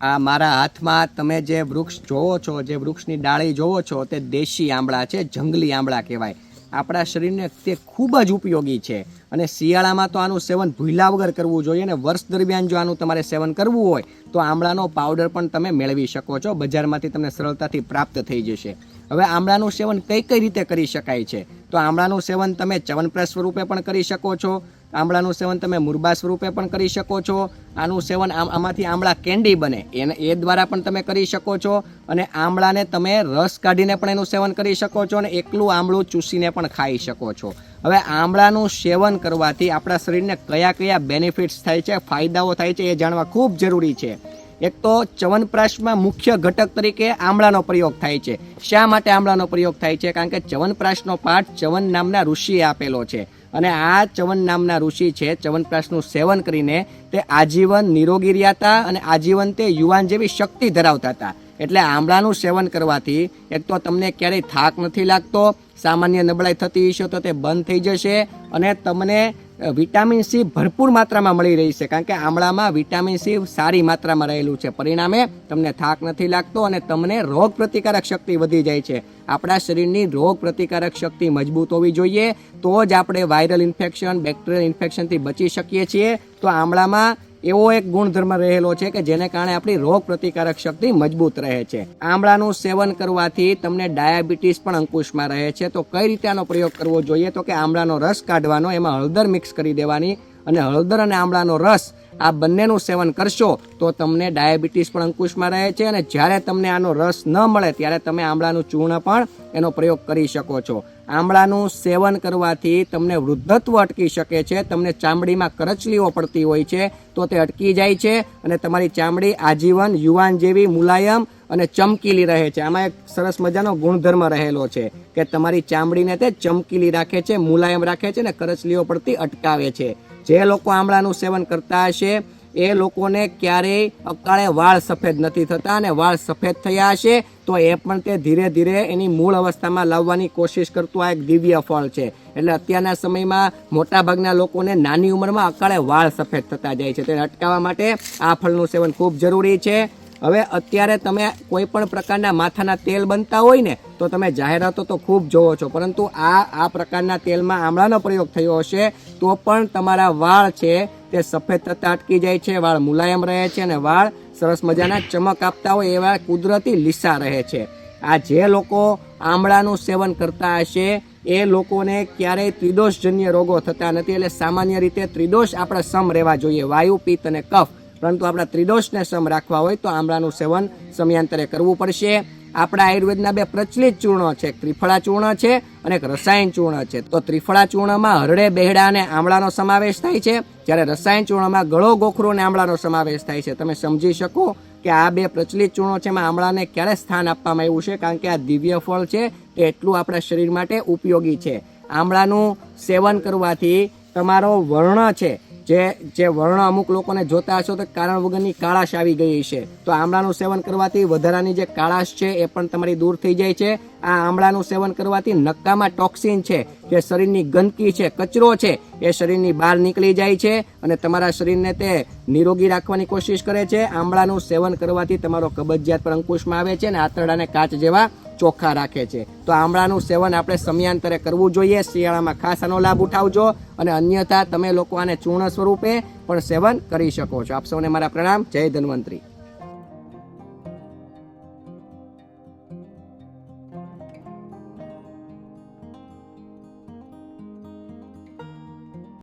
આ મારા હાથમાં તમે જે વૃક્ષ જોવો છો, જે વૃક્ષની ડાળી જોવો છો, તે દેશી આંબળા છે, જંગલી આંબળા કહેવાય. આપણા શરીરને તે ખૂબ જ ઉપયોગી છે. અને શિયાળામાં તો આનું સેવન ભૂલા વગર કરવું જોઈએ અને વર્ષ દરમિયાન જો આનું તમારે સેવન કરવું હોય, તો આમળાનો પાવડર પણ તમે મેળવી શકો છો. બજારમાંથી તમને સરળતાથી પ્રાપ્ત થઈ જશે. હવે આમળાનું સેવન કઈ કઈ રીતે કરી શકાય છે? તો આમળાનું સેવન તમે ચવનપ્રાશ સ્વરૂપે પણ કરી શકો છો. આંબળાનું સેવન તમે મુરબા સ્વરૂપે પણ કરી શકો છો. આનું સેવન આમ આમાંથી આમળા કેન્ડી બને. એને એ દ્વારા પણ તમે કરી શકો છો. અને આમળાને તમે રસ કાઢીને પણ એનું સેવન કરી શકો છો અને એકલું આમળું ચૂસીને પણ ખાઈ શકો છો. હવે આમળાનું સેવન કરવાથી આપણા શરીરને કયા કયા બેનિફિટ્સ થાય છે, ફાયદાઓ થાય છે એ જાણવા ખૂબ જરૂરી છે. એક તો ચવનપ્રાશમાં મુખ્ય ઘટક તરીકે આમળાનો પ્રયોગ થાય છે. શા માટે આમળાનો પ્રયોગ થાય છે? કારણ કે ચવનપ્રાશનો પાઠ ચવન નામના ઋષિએ આપેલો છે. અને આ ચવન નામના ઋષિ છે. ચવનપ્રાશનું સેવન કરીને તે આજીવન નિરોગી રહ્યા હતા અને આજીવન તે યુવાન જેવી શક્તિ ધરાવતા હતા. એટલે આમળાનું સેવન કરવાથી એક તો તમને ક્યારેય થાક નથી લાગતો, સામાન્ય નબળાઈ થતી હશે તો તે બંધ થઈ જશે અને તમને વિટામિન સી ભરપૂર માત્રામાં મળી રહી છે, કારણ કે આમળામાં વિટામિન સી સારી માત્રામાં રહેલું છે. પરિણામે તમને થાક નથી લાગતો અને તમને રોગ પ્રતિકારક શક્તિ વધી જાય છે. આપણા શરીરની રોગ પ્રતિકારક શક્તિ મજબૂત હોવી જોઈએ, તો જ આપણે વાયરલ ઇન્ફેક્શન બેક્ટેરિયલ ઇન્ફેક્શનથી બચી શકીએ છીએ. તો આમળામાં એવો એક ગુણધર્મ રહેલો છે કે જેને કારણે આપણી રોગ પ્રતિકારક શક્તિ મજબૂત રહે છે. આમળાનું સેવન કરવાથી તમને ડાયાબિટીસ પણ અંકુશમાં રહે છે. તો કઈ રીતે આનો પ્રયોગ કરવો જોઈએ? તો કે આમળાનો રસ કાઢવાનો, એમાં હળદર મિક્સ કરી દેવાની અને હળદર અને આમળાનો રસ આ બંનેનું સેવન કરશો તો તમને ડાયાબિટીસ પણ અંકુશમાં રહે છે અને જ્યારે તમને આનો રસ ન મળે ત્યારે તમે આમળાનું ચૂર્ણ પણ એનો પ્રયોગ કરી શકો છો. આમળાનું સેવન કરવાથી તમને વૃદ્ધત્વ અટકી શકે છે, તમને ચામડીમાં કરચલીઓ પડતી હોય છે તો તે અટકી જાય છે અને તમારી ચામડી આજીવન યુવાન જેવી મુલાયમ અને ચમકીલી રહે છે. આમાં એક સરસ મજાનો ગુણધર્મ રહેલો છે કે તમારી ચામડીને તે ચમકીલી રાખે છે, મુલાયમ રાખે છે અને કરચલીઓ પડતી અટકાવે છે. જે લોકો આમળાનું સેવન કરતા હશે, એ લોકોને ક્યારેય અકાળે વાળ સફેદ નથી થતા અને વાળ સફેદ થયા હશે, તો એ પણ તે ધીરે ધીરે એની મૂળ અવસ્થામાં લાવવાની કોશિશ કરતું આ એક દિવ્ય ફળ છે. એટલે અત્યારના સમયમાં મોટાભાગના લોકોને નાની ઉંમરમાં અકાળે વાળ સફેદ થતા જાય છે. તેને અટકાવવા માટે આ ફળનું સેવન ખૂબ જરૂરી છે. હવે અત્યારે તમે કોઈ પણ પ્રકારના માથાના તેલ બનતા હોય ને, તો તમે જાહેરાતો તો ખૂબ જોવો છો, પરંતુ આ આ પ્રકારના તેલમાં આમળાનો પ્રયોગ થયો હશે, તો પણ તમારા વાળ છે તે સફેદ થતા અટકી જાય છે, વાળ મુલાયમ રહે છે અને વાળ સરસ મજાના ચમક આપતા હોય એવા કુદરતી લીસા રહે છે. આ જે લોકો આમળાનું સેવન કરતા હશે, એ લોકોને ક્યારેય ત્રિદોષજન્ય રોગો થતા નથી, એટલે સામાન્ય રીતે ત્રિદોષ આપણે સમ રહેવા જોઈએ, વાયુ, પિત્ત અને કફ. પરંતુ આપણા ત્રિદોષને સમ રાખવા હોય તો આમળાનું સેવન સમયાંતરે કરવું પડશે. આપણા આયુર્વેદના બે પ્રચલિત ચૂર્ણો છે. ત્રિફળા ચૂર્ણ છે અને એક રસાયણ ચૂર્ણ છે. તો ત્રિફળા ચૂર્ણમાં હરડે, બેહડા અને આમળાનો સમાવેશ થાય છે. જ્યારે રસાયણ ચૂર્ણમાં ગળો, ગોખરો અને આમળાનો સમાવેશ થાય છે. તમે સમજી શકો કે આ બે પ્રચલિત ચૂર્ણો છે એમાં આમળાને ક્યારે સ્થાન આપવામાં આવ્યું છે? કારણ કે આ દિવ્ય ફળ છે તે એટલું આપણા શરીર માટે ઉપયોગી છે. આમળાનું સેવન કરવાથી તમારો વર્ણ છે જે જે વર્ણ અમુક લોકોને જોતા હશો તો કારણ વગરની કાળાશ આવી ગઈ છે તો આમળાનું સેવન કરવાથી વધારાની જે કાળાશ છે એ પણ તમારી દૂર થઈ જાય છે. આ આમળાનું સેવન કરવાથી નક્કામાં ટોક્સિન છે, જે શરીરની ગંદકી છે, કચરો છે, એ શરીરની બહાર નીકળી જાય છે અને તમારા શરીરને તે નિરોગી રાખવાની કોશિશ કરે છે. આમળાનું સેવન કરવાથી તમારો કબજિયાત પર અંકુશમાં આવે છે અને આંતરડાને કાચ જેવા ચોખ્ખા રાખે છે. તો આમળાનું સેવન આપણે સમયાંતરે કરવું જોઈએ. શિયાળામાં ખાસ આનો લાભ ઉઠાવજો અને અન્યથા તમે લોકો આને ચૂર્ણ સ્વરૂપે પણ સેવન કરી શકો છો. આપ સૌને મારા પ્રણામ. જય ધન્વંતરી.